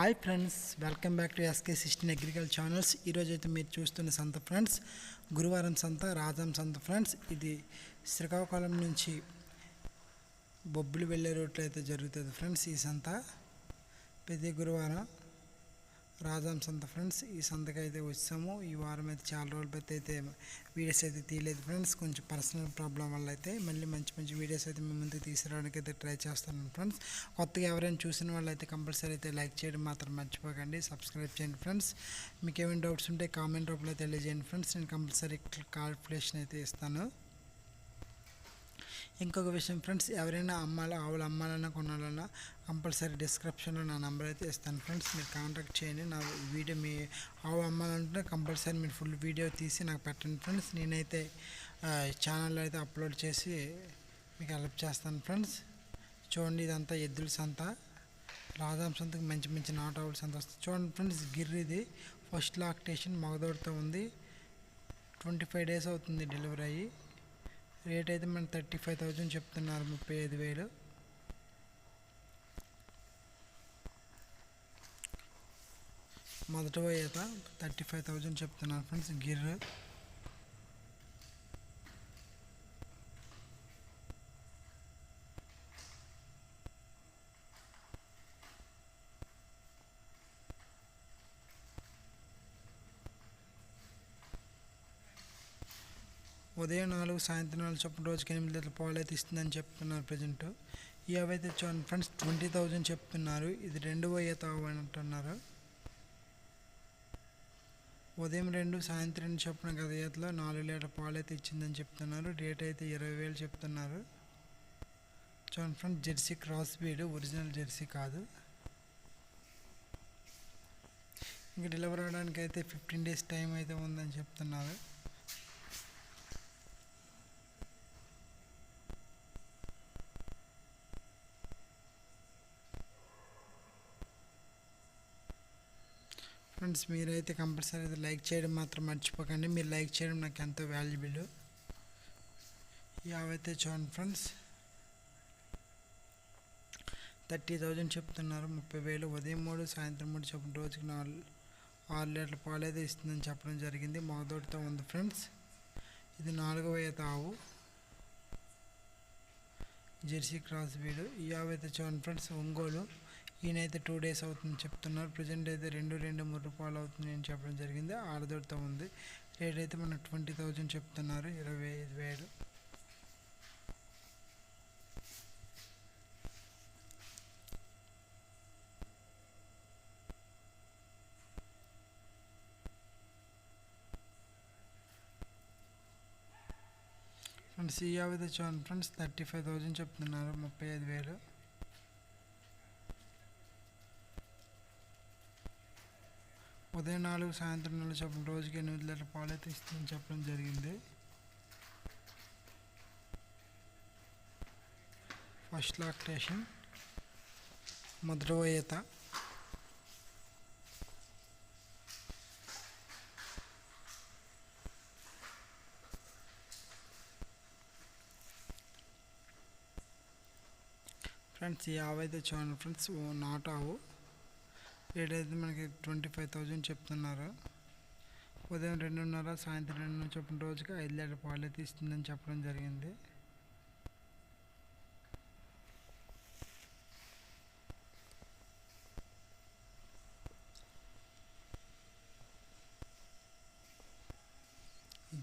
Hi friends welcome back to SK sixteen agriculture channels ఈరోజు అయితే మీరు చూస్తున్న సంత ఫ్రెండ్స్ గురువారం సంత రాజం సంత ఫ్రెండ్స్ ఇది శ్రీకాకుళం నుంచి బొబ్బులు వెళ్ళే రోడ్లో అయితే జరుగుతుంది ఫ్రెండ్స్ ఈ సంత. ప్రతి గురువారం రాజాం సంత ఫ్రెండ్స్ ఈ సంతకి అయితే వచ్చాము. ఈ వారం అయితే చాలా రోజుల పెట్టి అయితే వీడియోస్ అయితే తీయలేదు ఫ్రెండ్స్. కొంచెం పర్సనల్ ప్రాబ్లం వల్ల అయితే మళ్ళీ మంచి మంచి వీడియోస్ అయితే మీ ముందుకు తీసుకురావడానికి అయితే ట్రై చేస్తాను ఫ్రెండ్స్. కొత్తగా ఎవరైనా చూసిన వాళ్ళు అయితే కంపల్సరీ అయితే లైక్ చేయడం మాత్రం మర్చిపోకండి. సబ్స్క్రైబ్ చేయండి ఫ్రెండ్స్. మీకు ఏమైనా డౌట్స్ ఉంటే కామెంట్ రూపంలో తెలియజేయండి ఫ్రెండ్స్. నేను కంపల్సరీ కాల్కులేషన్ అయితే ఇస్తాను. ఇంకొక విషయం ఫ్రెండ్స్ ఎవరైనా అమ్మాలి ఆవులు అమ్మాలన్నా కొనాలన్నా కంపల్సరీ డిస్క్రిప్షన్లో నా నెంబర్ అయితే ఇస్తాను. ఫ్రెండ్స్ మీరు కాంటాక్ట్ చేయండి. నా వీడియో మీ ఆవు అమ్మాలంటే కంపల్సరీ మీరు ఫుల్ వీడియో తీసి నాకు పెట్టండి. ఫ్రెండ్స్ నేనైతే ఛానల్లో అయితే అప్లోడ్ చేసి మీకు హెల్ప్ చేస్తాను. ఫ్రెండ్స్ చూడండి ఇదంతా ఎద్దుల సంత. రాధాం సంతకు మంచి మంచి నాట్ ఆవుల సంత వస్తుంది. చూడండి ఫ్రెండ్స్ గిర్రిది ఫస్ట్ లాక్టేషన్ మగదోడితో ఉంది. ట్వంటీ ఫైవ్ డేస్ అవుతుంది డెలివరీ అయ్యి. రేట్ అయితే మనం థర్టీ ఫైవ్ థౌజండ్ చెప్తున్నారు ముప్పై ఐదు వేలు. మొదట పోయేత థర్టీ ఫైవ్ థౌజండ్ చెప్తున్నారు ఫ్రెండ్స్ గిర్రు. ఉదయం నాలుగు సాయంత్రం నాలుగు చొప్పున రోజుకి ఎనిమిది లీటర్ పాలు అయితే ఇస్తుందని చెప్తున్నారు ప్రజెంట్. ఈ అవైతే చూడండి ఫ్రెండ్స్ ట్వంటీ థౌజండ్ చెప్తున్నారు. ఇది రెండు పోయే అని అంటున్నారు. ఉదయం రెండు సాయంత్రం రెండు చొప్పున గత ఈతలో నాలుగు లీటర్ పాలు అయితే ఇచ్చిందని చెప్తున్నారు. రేట్ అయితే ఇరవై వేలు చెప్తున్నారు. చూడండి friends Jersey cross breed original Jersey కాదు. ఇంకా డెలివరీ అవడానికి అయితే ఫిఫ్టీన్ డేస్ టైం అయితే ఉందని చెప్తున్నారు. ఫ్రెండ్స్ మీరైతే కంపల్సరీ అయితే లైక్ చేయడం మాత్రం మర్చిపోకండి. మీరు లైక్ చేయడం నాకు ఎంతో వాల్యుబుల్. యావైతే చూడండి ఫ్రెండ్స్. థర్టీ థౌజండ్ చెప్తున్నారు. ముప్పై వేలు ఉదయం మూడు సాయంత్రం మూడు చెప్పిన రోజుకి నాలుగు ఆరు లీటర్ల పాలు అయితే ఇస్తుందని చెప్పడం జరిగింది. మొదటితో ఉంది ఫ్రెండ్స్. ఇది నాలుగవ ఈత ఆవు. జెర్సీ క్రాస్ వీడు ఈ ఆవు అయితే చూడండి ఫ్రెండ్స్ ఒంగోలు. ఈయనైతే టూ డేస్ అవుతుంది చెప్తున్నారు. ప్రజెంట్ అయితే రెండు రెండు మూడు రూపాయలు అవుతుంది అని చెప్పడం జరిగింది. ఆడదొడితో ఉంది. రేట్ అయితే మనకు ట్వంటీ థౌజండ్ చెప్తున్నారు. ఇరవై ఐదు వేలు. ఫ్రెండ్స్ ఈ అయితే చూడండి. ఫ్రెండ్స్ థర్టీ ఫైవ్ థౌజండ్ చెప్తున్నారు. ముప్పై ఐదు వేలు. ఉదయం నాలుగు సాయంత్రం నాలుగు చొప్పున రోజుకి ఎనిమిది లీటర్ పాలైతే ఇస్తుందని చెప్పడం జరిగింది. ఫస్ట్ లాక్టేషన్ మధురవయత ఫ్రెండ్స్ ఈ ఆవు అయితే చూడండి ఫ్రెండ్స్ నాటావు ఆవు. రేట్ అయితే మనకి ట్వంటీ ఫైవ్ థౌజండ్ చెప్తున్నారు. ఉదయం రెండున్నర సాయంత్రం రెండు చొప్పున రోజుకి ఐదు లీటర్ పాలు అయితే ఇస్తుందని చెప్పడం జరిగింది.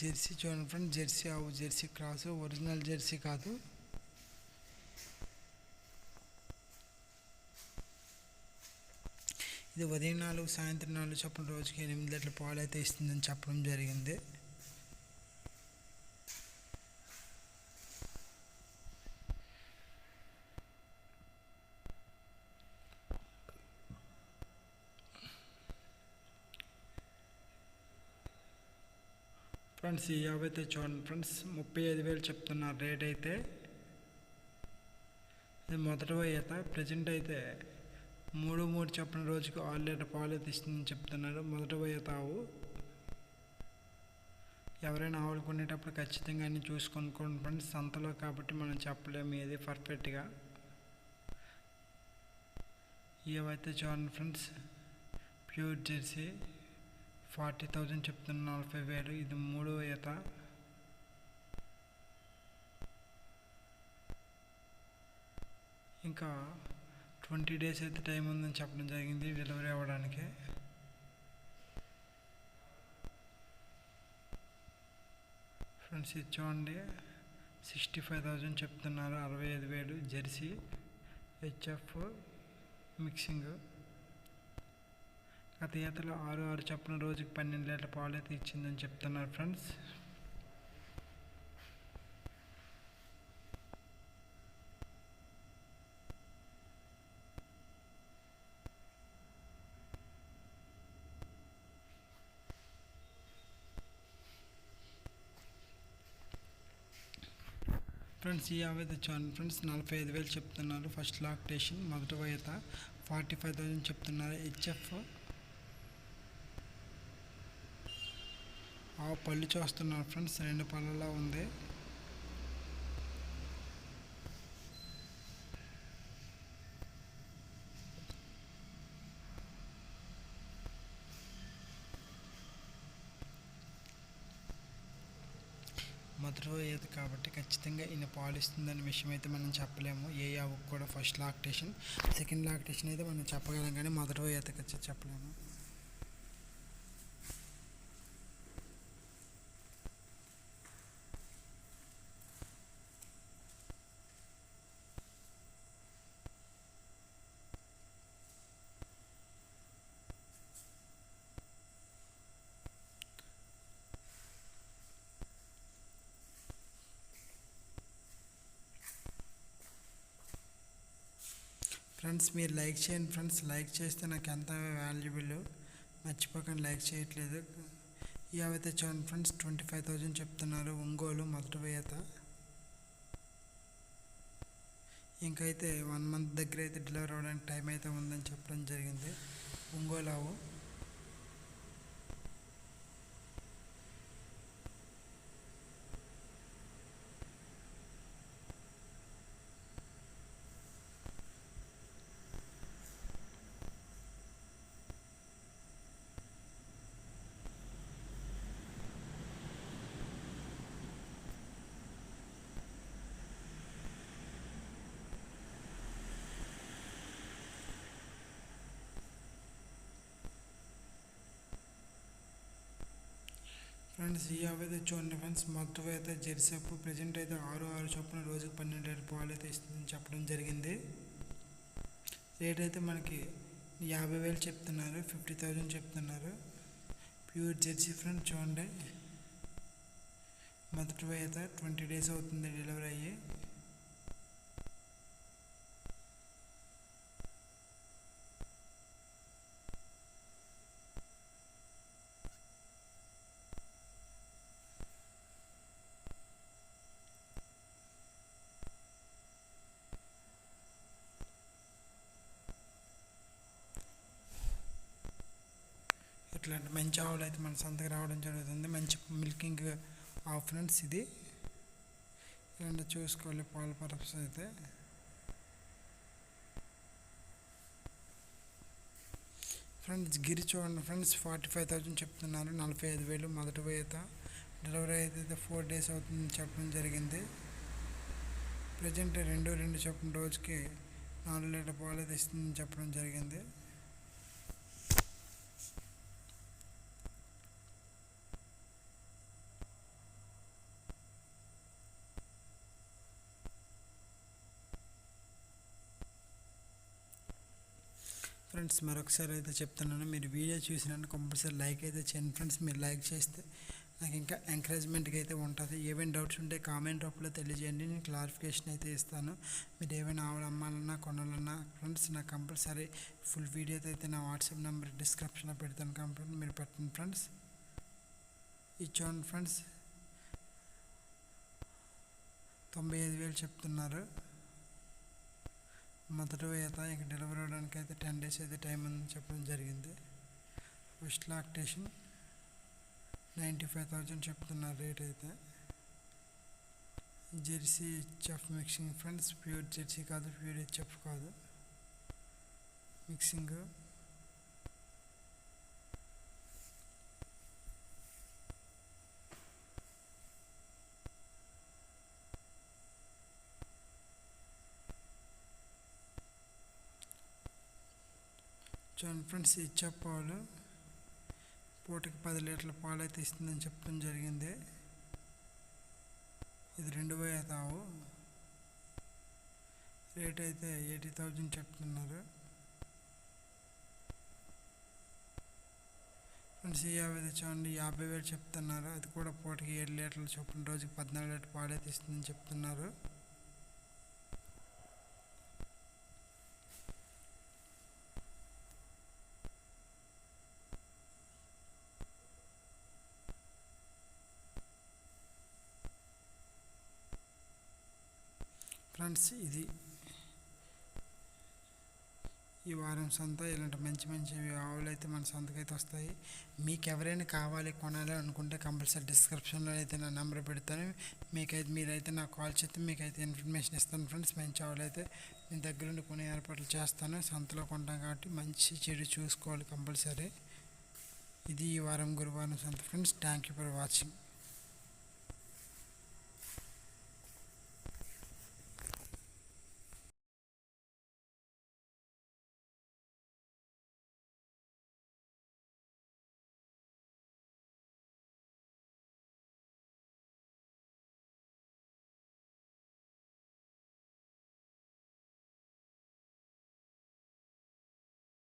జెర్సీ చూడండి ఫ్రెండ్ జెర్సీ ఆవు జెర్సీ క్రాస్ ఒరిజినల్ జెర్సీ కాదు. ఇది ఉదయం నాలుగు సాయంత్రం నాలుగు చొప్పున రోజుకి ఎనిమిది లీటర్ల పాలు అయితే ఇస్తుందని చెప్పడం జరిగింది. ఫ్రెండ్స్ ఈ యాభై అయితే చూడండి ఫ్రెండ్స్ ముప్పై ఐదు వేలు చెప్తున్నారు రేట్ అయితే ఇది మొదట ఈత ప్రజెంట్ అయితే మూడు మూడు చొప్పున రోజుకు ఆరు లీటర్ పాలు తీస్తుందని చెప్తున్నారు. మొదట పోయే తావు. ఎవరైనా ఆవులు కొనేటప్పుడు ఖచ్చితంగా అన్ని చూసుకొనుకోండి ఫ్రెండ్స్ సంతలో కాబట్టి మనం చెప్పలేము ఏది పర్ఫెక్ట్గా ఏవైతే చూడండి friends pure Jersey forty thousand చెప్తున్న నలభై వేలు. ఇది మూడో ఈత. ఇంకా ట్వంటీ డేస్ అయితే టైం ఉందని చెప్పడం జరిగింది డెలివరీ అవ్వడానికి. ఫ్రెండ్స్ ఇది చూడండి. సిక్స్టీ ఫైవ్ థౌజండ్ చెప్తున్నారు. అరవై ఐదు వేలు. Jersey HF mixing. గత ఈతలో ఆరు ఆరు చొప్పున రోజుకి పన్నెండు లీటర్ల పాలు అయితే ఇచ్చిందని చెప్తున్నారు ఫ్రెండ్స్. ఫ్రెండ్స్ ఈ యాభై తెచ్చాను ఫ్రెండ్స్ నలభై ఐదు వేలు చెప్తున్నారు. ఫస్ట్ లాక్టేషన్ మొదటి వైత ఫార్టీ ఫైవ్ థౌజండ్ చెప్తున్నారు హెచ్ఎఫ్ ఆ పళ్ళు చూస్తున్నారు ఫ్రెండ్స్ రెండు పళ్ళలా ఉంది. మొదటి ఏది కాబట్టి ఖచ్చితంగా ఈయన పాలిస్తుందనే విషయం అయితే మనం చెప్పలేము. ఏ ఆవుకు కూడా ఫస్ట్ లాక్టేషన్ సెకండ్ లాక్టేషన్ అయితే మనం చెప్పగలం కానీ మొదటి ఈత ఖచ్చితంగా చెప్పలేము. ఫ్రెండ్స్ మీరు లైక్ చేయండి. ఫ్రెండ్స్ లైక్ చేస్తే నాకు ఎంత వాల్యుబుల్ మర్చిపోకండి. లైక్ చేయట్లేదు. ఇవైతే చూడండి. ఫ్రెండ్స్ ట్వంటీ ఫైవ్ థౌజండ్ చెప్తున్నారు. ఒంగోలు మొదటి వేత ఇంకైతే వన్ మంత్ దగ్గర అయితే డెలివరీ అవ్వడానికి టైం అయితే ఉందని చెప్పడం జరిగింది. ఒంగోలు ఆవు. ఫ్రెండ్స్ ఈ యాభై అయితే చూడండి ఫ్రెండ్స్ మొత్తం అయితే జెర్సీ అప్పు ప్రజెంట్ అయితే ఆరు ఆరు చొప్పున రోజుకి పన్నెండు లీటర్ పాలు అయితే ఇస్తుందని చెప్పడం జరిగింది. రేట్ అయితే మనకి యాభై వేలు చెప్తున్నారు ఫిఫ్టీ థౌజండ్ చెప్తున్నారు. ప్యూర్ జెర్సీ ఫ్రెండ్ చూడండి. మొదటి అయితే ట్వంటీ డేస్ అవుతుంది డెలివరీ అయ్యి. ఇట్లాంటి మంచి ఆవులు అయితే మన సంతకి రావడం జరుగుతుంది. మంచి మిల్కింగ్ ఆవు ఫ్రెండ్స్ ఇది. ఇలాంటి చూసుకోవాలి పాల పర్పస్ అయితే. ఫ్రెండ్స్ గిరి చూడండి ఫ్రెండ్స్ ఫార్టీ ఫైవ్ థౌజండ్ చెప్తున్నారు. నలభై ఐదు వేలు మొదటి వేత డెలివరీ అయితే ఫోర్ డేస్ అవుతుంది చెప్పడం జరిగింది. ప్రజెంట్ రెండు రెండు చెప్పిన రోజుకి నాలుగు లీటర్ పాలు అయితే ఇస్తుందని చెప్పడం జరిగింది. ఫ్రెండ్స్ మరొకసారి అయితే చెప్తున్నాను. మీరు వీడియో చూసినాను కంపల్సరీ లైక్ అయితే చేయండి ఫ్రెండ్స్. మీరు లైక్ చేస్తే నాకు ఇంకా ఎంకరేజ్మెంట్గా అయితే ఉంటుంది. ఏవైనా డౌట్స్ ఉంటే కామెంట్ రూపంలో తెలియజేయండి. నేను క్లారిఫికేషన్ అయితే ఇస్తాను. మీరు ఏమైనా ఆవిడ అమ్మాలన్నా కొనాలన్నా ఫ్రెండ్స్ నాకు కంపల్సరీ ఫుల్ వీడియో అయితే నా వాట్సాప్ నెంబర్ డిస్క్రిప్షన్లో పెడతాను కంపల్సరీ. మీరు పెట్టండి ఫ్రెండ్స్. ఇచ్చాను ఫ్రెండ్స్. తొంభై ఐదు వేలు చెప్తున్నారు. మొదటి ఈత ఇక డెలివరీ అవ్వడానికి అయితే టెన్ డేస్ అయితే టైం అని చెప్పడం జరిగింది. First lactation ninety five thousand చెప్తున్నారు రేట్ అయితే. Jersey HF mixing friends pure Jersey కాదు ప్యూర్ హెచ్ఎఫ్ కాదు. మిక్సింగ్ చూడండి ఫ్రెండ్స్ ఇచ్చే పాలు పూటకి పది లీటర్ల పాలు అయితే ఇస్తుందని చెప్పడం జరిగింది. ఇది రెండు వేల తావు. రేట్ అయితే ఎయిటీ థౌజండ్ చెప్తున్నారు. ఫ్రెండ్స్ ఈ యాభై తెచ్చామండి యాభై వేలు చెప్తున్నారు. అది కూడా పూటకి ఏడు లీటర్లు చొప్పున రోజుకి పద్నాలుగు లీటర్ పాలు అయితే ఇస్తుందని చెప్తున్నారు. ఫ్రెండ్స్ ఇది ఈ వారం సంత ఇలాంటి మంచి మంచి ఆవులు అయితే మన సంతకైతే వస్తాయి. మీకు ఎవరైనా కావాలి కొనాలి అనుకుంటే కంపల్సరీ డిస్క్రిప్షన్లో అయితే నా నెంబర్ పెడతాను. మీకైతే మీరైతే నాకు కాల్ చేస్తే మీకైతే ఇన్ఫర్మేషన్ ఇస్తాను ఫ్రెండ్స్. మంచి ఆవులు అయితే నేను దగ్గరుండి కొనే ఏర్పాట్లు చేస్తాను. సంతలో కొంటాం కాబట్టి మంచి చెడు చూసుకోవాలి కంపల్సరీ. ఇది ఈ వారం గురువారం సంత friends. Thank you for watching